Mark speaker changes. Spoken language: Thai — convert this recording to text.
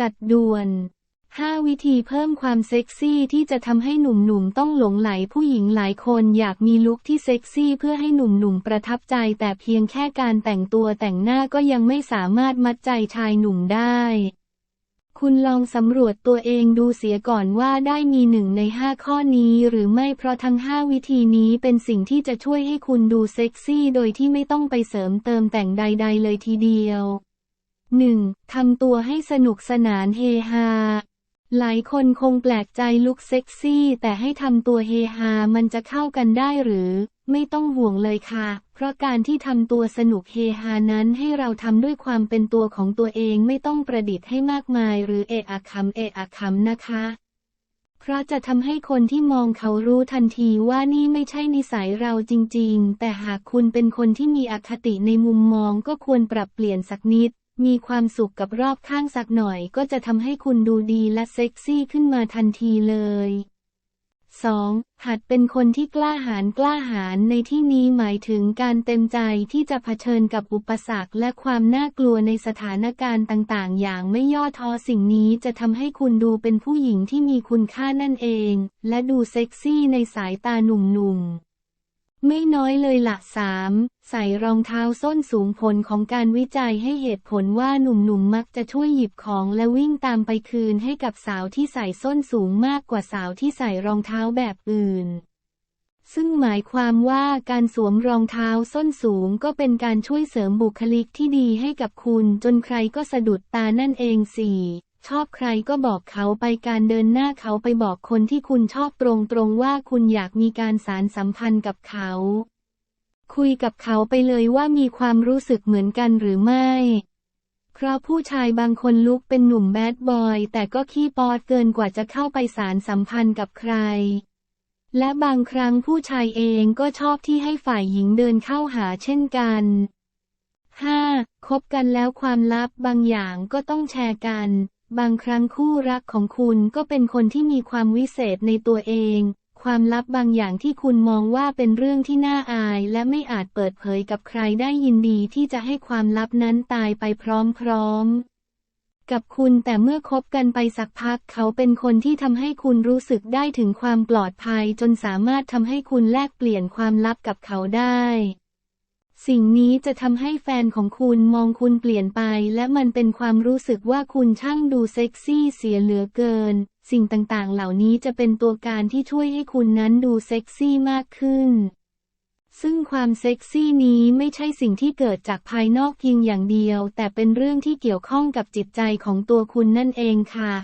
Speaker 1: จัดด่วน 5 วิธีเพิ่มความเซ็กซี่ที่จะทำให้หนุ่มๆต้องหลงไหลผู้หญิงหลายคนอยากมีลุคที่เซ็กซี่เพื่อให้หนุ่มๆประทับใจแต่เพียงแค่การแต่งตัวแต่งหน้าก็ยังไม่สามารถมัดใจชายหนุ่มได้คุณลองสำรวจตัวเองดูเสียก่อนว่าได้มีหนึ่งใน5ข้อนี้หรือไม่เพราะทั้ง5วิธีนี้เป็นสิ่งที่จะช่วยให้คุณดูเซ็กซี่โดยที่ไม่ต้องไปเสริมเติมแต่งใด ๆ เลยทีเดียว 1. ทำตัวให้สนุกสนานเฮฮา หลายคนคงแปลกใจลุคเซ็กซี่ แต่ให้ทำตัวเฮฮามันจะเข้ากันได้หรือ ไม่ต้องห่วงเลยค่ะ เพราะการที่ทำตัวสนุกเฮฮานั้นให้เราทำด้วยความเป็นตัวของตัวเองไม่ต้องประดิษฐ์ให้มากมาย หรือเอะอะคำเอะอะคำนะคะเพราะจะทำให้คนที่มองเขารู้ทันทีว่านี่ไม่ใช่นิสัยเราจริง ๆ แต่หากคุณเป็นคนที่มีอคติในมุมมองก็ควรปรับเปลี่ยนสักนิด มีความสุขกับรอบข้างสักหน่อยก็จะทำให้คุณดูดีและเซ็กซี่ขึ้นมาทันทีเลย 2. หัดเป็นคนที่กล้าหาญกล้าหาญในที่นี้หมายถึงการเต็มใจที่จะเผชิญกับอุปสรรคและความน่ากลัวในสถานการณ์ต่างๆ อย่างไม่ย่อท้อสิ่งนี้จะทำให้คุณดูเป็นผู้หญิงที่มีคุณค่านั่นเอง และดูเซ็กซี่ในสายตาหนุ่มๆ ไม่น้อยเลยละสามใส่รองเท้าส้นสูงผลของการวิจัยให้เหตุผลว่าหนุ่มๆมักจะช่วยหยิบของและวิ่งตามไปคืนให้กับสาวที่ใส่ส้นสูงมากกว่าสาวที่ใส่รองเท้าแบบอื่น ซึ่งหมายความว่าการสวมรองเท้าส้นสูงก็เป็นการช่วยเสริมบุคลิกที่ดีให้กับคุณจนใครก็สะดุดตานั่นเองสี่ ชอบใครก็บอกเขาไปการเดินหน้าเขาไปบอกคนที่คุณชอบตรงๆว่าคุณอยากมีการสารสัมพันธ์กับเขา คุยกับเขาไปเลยว่ามีความรู้สึกเหมือนกันหรือไม่ เพราะผู้ชายบางคนลุกเป็นหนุ่มแบดบอย แต่ก็ขี้ปอดเกินกว่าจะเข้าไปสารสัมพันธ์กับใคร และบางครั้งผู้ชายเองก็ชอบที่ให้ฝ่ายหญิงเดินเข้าหาเช่นกัน 5. คบกันแล้วความลับบางอย่างก็ต้องแชร์กัน บางครั้งคู่รักของคุณก็เป็นคนที่มีความวิเศษในตัวเอง ความลับบางอย่างที่คุณมองว่าเป็นเรื่องที่น่าอายและไม่อาจเปิดเผยกับใครได้ยินดีที่จะให้ความลับนั้นตายไปพร้อมๆกับคุณแต่เมื่อคบกันไปสักพักเขาเป็นคนที่ทำให้คุณรู้สึกได้ถึงความปลอดภัยจนสามารถทำให้คุณแลกเปลี่ยนความลับกับเขาได้ สิ่งนี้จะทำให้แฟนของคุณมองคุณเปลี่ยนไป และมันเป็นความรู้สึกว่าคุณช่างดูเซ็กซี่เสียเหลือเกิน สิ่งต่างๆ เหล่านี้จะเป็นตัวการที่ช่วยให้คุณนั้นดูเซ็กซี่มากขึ้น ซึ่งความเซ็กซี่นี้ไม่ใช่สิ่งที่เกิดจากภายนอกเพียงอย่างเดียว แต่เป็นเรื่องที่เกี่ยวข้องกับจิตใจของตัวคุณนั่นเองค่ะ